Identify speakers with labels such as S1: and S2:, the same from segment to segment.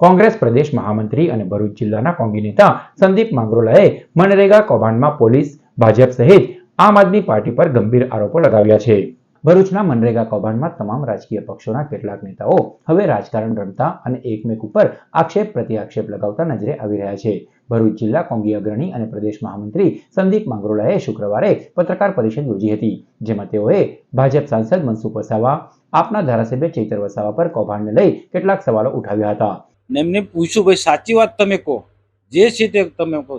S1: કોંગ્રેસ પ્રદેશ મહામંત્રી અને ભરૂચ જિલ્લાના કોંગી નેતા સંદીપ માંગરોલાએ મનરેગા કૌભાંડમાં પોલીસ, ભાજપ સહિત આમ આદમી પાર્ટી પર ગંભીર આરોપો લગાવ્યા છે. ભરૂચના મનરેગા કૌભાંડમાં તમામ રાજકીય પક્ષોના કેટલાક નેતાઓ હવે રાજકારણ રમતા અને એકમેક ઉપર આક્ષેપ પ્રતિ આક્ષેપ લગાવતા નજરે આવી રહ્યા છે. ભરૂચ જિલ્લા કોંગી અગ્રણી અને પ્રદેશ મહામંત્રી સંદીપ માંગરોલાએ શુક્રવારે પત્રકાર પરિષદ યોજી હતી, જેમાં તેઓએ ભાજપ સાંસદ મનસુખ વસાવા, આપના ધારાસભ્ય ચૈતર વસાવા પર કૌભાંડને લઈ કેટલાક સવાલો ઉઠાવ્યા હતા.
S2: ને એમને પૂછ્યું, ભાઈ, સાચી વાત તમે કહો. જે છે તે તમે કહો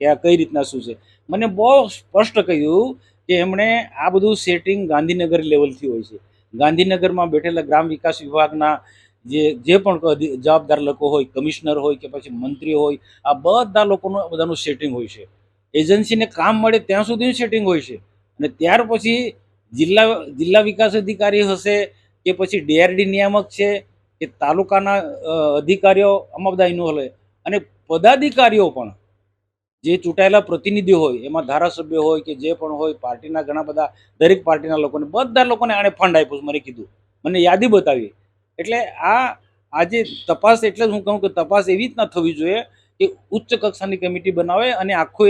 S2: કે આ કઈ રીતના શું છે? મને બહુ સ્પષ્ટ કહ્યું કે એમણે આ બધું સેટિંગ ગાંધીનગર લેવલથી હોય છે. ગાંધીનગરમાં બેઠેલા ગ્રામ વિકાસ વિભાગના જે જે પણ જવાબદાર લોકો હોય, કમિશનર હોય કે પછી મંત્રી હોય, આ બધા લોકોનું બધાનું સેટિંગ હોય છે. એજન્સીને કામ મળે ત્યાં સુધીનું સેટિંગ હોય છે. અને ત્યાર પછી જિલ્લા જિલ્લા વિકાસ અધિકારી હશે કે પછી ડીઆરડી નિયામક છે કે તાલુકાના અધિકારીઓ આમાં બધા ઇન્વોલ્વ અને પદાધિકારીઓ પણ જે ચૂંટાયેલા પ્રતિનિધિઓ હોય, એમાં ધારાસભ્ય હોય કે જે પણ હોય, પાર્ટીના ઘણા બધા, દરેક પાર્ટીના લોકોને, બધા લોકોને આણે ફંડ આપ્યું મને કીધું. મને યાદી બતાવી. એટલે આ આજે તપાસ, એટલે જ હું કહું કે તપાસ એવી રીતના થવી જોઈએ કે ઉચ્ચ કક્ષાની કમિટી બનાવે અને આખું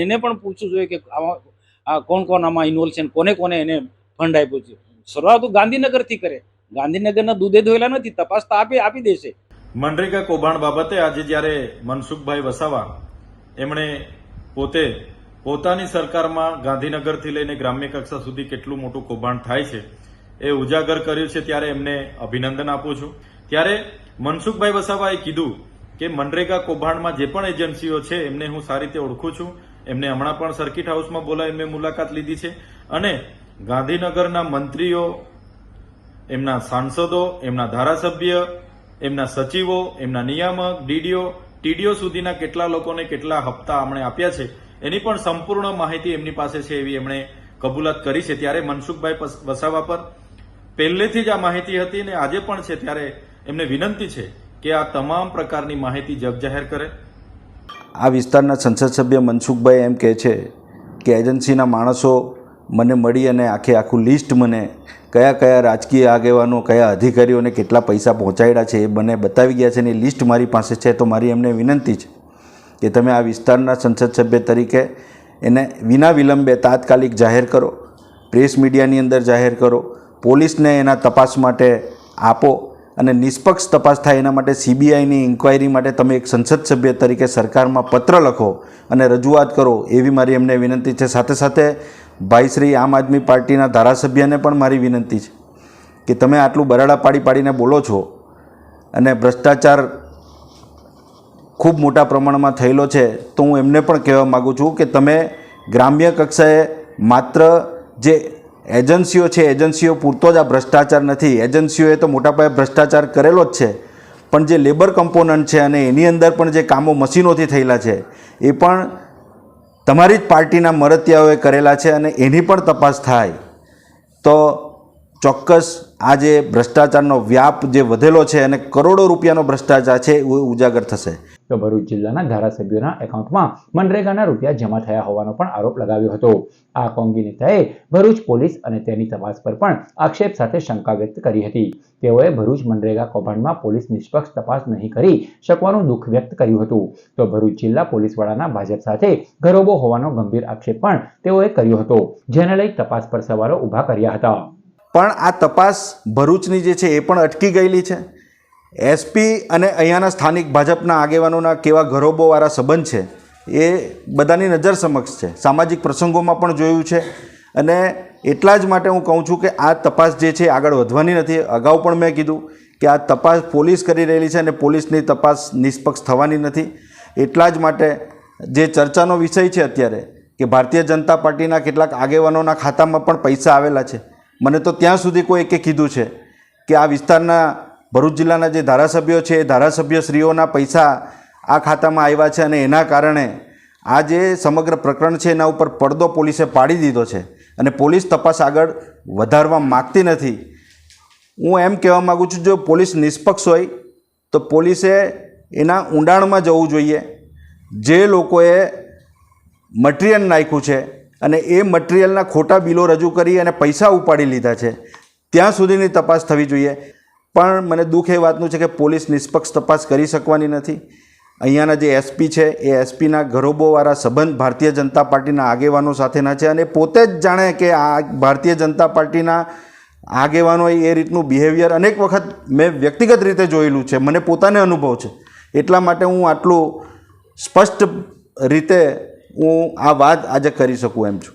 S2: એને પણ પૂછવું જોઈએ કે આમાં આ કોણ કોણ આમાં ઇન્વોલ્વ છે કોને કોને એને ફંડ આપ્યું છે. શરૂઆત ગાંધીનગરથી કરે. ગાંધીનગરના દૂધે ધોયેલા નથી, તપાસ તો આપી આપી દેશે.
S3: મનરેગા કૌભાંડ બાબતે આજે જ્યારે મનસુખભાઈ વસાવા એમણે પોતે પોતાની સરકારમાં ગાંધીનગરથી લઈને ગ્રામ્ય કક્ષા સુધી કેટલું મોટું કૌભાંડ થાય છે એ ઉજાગર કર્યું છે ત્યારે એમને અભિનંદન આપું છું. ત્યારે મનસુખભાઈ વસાવાએ કીધું કે મનરેગા કૌભાંડમાં જે પણ એજન્સીઓ છે એમને હું સારી રીતે ઓળખું છું. એમને હમણાં પણ સર્કિટ હાઉસમાં બોલાવી મેં મુલાકાત લીધી છે. અને ગાંધીનગરના મંત્રીઓ એમના સાંસદો, એમના ધારાસભ્ય, એમના સચિવો, એમના નિયામક, ડીડીઓ, ટીડીઓ સુધીના કેટલા લોકોને કેટલા હપ્તા આપણે આપ્યા છે, એની પણ સંપૂર્ણ માહિતી એમની પાસે છે એવી એમણે કબૂલાત કરી છે. ત્યારે મનસુખભાઈ વસાવા પર પહેલેથી જ આ માહિતી હતી અને આજે પણ છે, ત્યારે એમને વિનંતી છે કે આ તમામ પ્રકારની માહિતી જગ જાહેર કરે.
S4: આ વિસ્તારના સંસદ સભ્ય મનસુખભાઈ એમ કહે છે કે એજન્સીના માણસો મને મળી અને આખે આખું લિસ્ટ મને કયા કયા રાજકીય આગેવાનો, કયા અધિકારીઓને કેટલા પૈસા પહોંચાડ્યા છે એ બંને બતાવી ગયા છે એની લિસ્ટ મારી પાસે છે. તો મારી એમને વિનંતી છે કે તમે આ વિસ્તારના સંસદ સભ્ય તરીકે એને વિના વિલંબે તાત્કાલિક જાહેર કરો, પ્રેસ મીડિયાની અંદર જાહેર કરો, પોલીસને એના તપાસ માટે આપો અને નિષ્પક્ષ તપાસ થાય એના માટે સીબીઆઈની ઇન્ક્વાયરી માટે તમે એક સંસદ સભ્ય તરીકે સરકારમાં પત્ર લખો અને રજૂઆત કરો એવી મારી એમને વિનંતી છે. સાથે સાથે ભાઈ શ્રી આમ આદમી પાર્ટીના ધારાસભ્યને પણ મારી વિનંતી છે કે તમે આટલું બરાડા પાડી પાડીને બોલો છો અને ભ્રષ્ટાચાર ખૂબ મોટા પ્રમાણમાં થયેલો છે, તો હું એમને પણ કહેવા માગું છું કે તમે ગ્રામ્ય કક્ષાએ માત્ર જે એજન્સીઓ છે, એજન્સીઓ પૂરતો જ આ ભ્રષ્ટાચાર નથી. એજન્સીઓએ તો મોટા પાયે ભ્રષ્ટાચાર કરેલો જ છે, પણ જે લેબર કમ્પોનન્ટ છે અને એની અંદર પણ જે કામો મશીનોથી થયેલા છે, એ પણ તમારી જ પાર્ટીના મરતિયાઓએ કરેલા છે અને એની પણ તપાસ થાય તો ચોક્કસ આ જે ભ્રષ્ટાચારનો વ્યાપ જે વધેલો છે અને કરોડો રૂપિયાનો ભ્રષ્ટાચાર છે, એ ઉજાગર થશે.
S1: તો ભરૂચ જિલ્લાના ધારાસભ્યોના એકાઉન્ટમાં મનરેગાના રૂપિયા જમા થયા હોવાનો પણ આરોપ લગાવ્યો હતો. આ કોંગી નેતાએ ભરૂચ પોલીસ અને તેની તપાસ પર પણ આક્ષેપ સાથે શંકા વ્યક્ત કરી હતી. તેઓએ ભરૂચ મનરેગા કૌભાંડમાં પોલીસ નિષ્પક્ષ તપાસ નહીં કરી શકવાનું દુઃખ વ્યક્ત કર્યું હતું. તો ભરૂચ જિલ્લા પોલીસ વડાના ભાજપ સાથે ગરોબો હોવાનો ગંભીર આક્ષેપ પણ તેઓએ કર્યો હતો. જેને લઈ તપાસ પર સવાલો ઊભા કર્યા હતા.
S4: પણ આ તપાસ ભરૂચની જે છે એ પણ અટકી ગયેલી છે. એસપી અને અહીંયાના સ્થાનિક ભાજપના આગેવાનોના કેવા ગરોબોવાળા સંબંધ છે એ બધાની નજર સમક્ષ છે. સામાજિક પ્રસંગોમાં પણ જોયું છે અને એટલા જ માટે હું કહું છું કે આ તપાસ જે છે આગળ વધવાની નથી. અગાઉ પણ મેં કીધું કે આ તપાસ પોલીસ કરી રહેલી છે અને પોલીસની તપાસ નિષ્પક્ષ થવાની નથી. એટલા જ માટે જે ચર્ચાનો વિષય છે અત્યારે કે ભારતીય જનતા પાર્ટીના કેટલાક આગેવાનોના ખાતામાં પણ પૈસા આવેલા છે. મને તો ત્યાં સુધી કોઈ એકે કીધું છે કે આ વિસ્તારના ભરૂચ જિલ્લાના જે ધારાસભ્યો છે, એ ધારાસભ્યશ્રીઓના પૈસા આ ખાતામાં આવ્યા છે અને એના કારણે આ જે સમગ્ર પ્રકરણ છે, એના ઉપર પડદો પોલીસે પાડી દીધો છે અને પોલીસ તપાસ આગળ વધારવા માગતી નથી. હું એમ કહેવા માગું છું, જો પોલીસ નિષ્પક્ષ હોય, તો પોલીસે એના ઊંડાણમાં જવું જોઈએ. જે લોકોએ મટીરિયલ નાખ્યું છે અને એ મટીરિયલના ખોટા બિલો રજૂ કરી અને પૈસા ઉપાડી લીધા છે. ત્યાં સુધીની તપાસ થવી જોઈએ. પણ મને દુઃખ એ વાતનું છે કે પોલીસ નિષ્પક્ષ તપાસ કરી શકવાની નથી. અહીંયાના જે એસપી છે, એ એસપીના ઘરોબોવાળા સંબંધ ભારતીય જનતા પાર્ટીના આગેવાનો સાથેના છે અને પોતે જ જાણે કે આ ભારતીય જનતા પાર્ટીના આગેવાનોએ એ રીતનું બિહેવિયર અનેક વખત મેં વ્યક્તિગત રીતે જોયેલું છે. મને પોતાને અનુભવ છે. એટલા માટે હું આટલું સ્પષ્ટ રીતે હું આ વાત આજે કરી શકું એમ છું.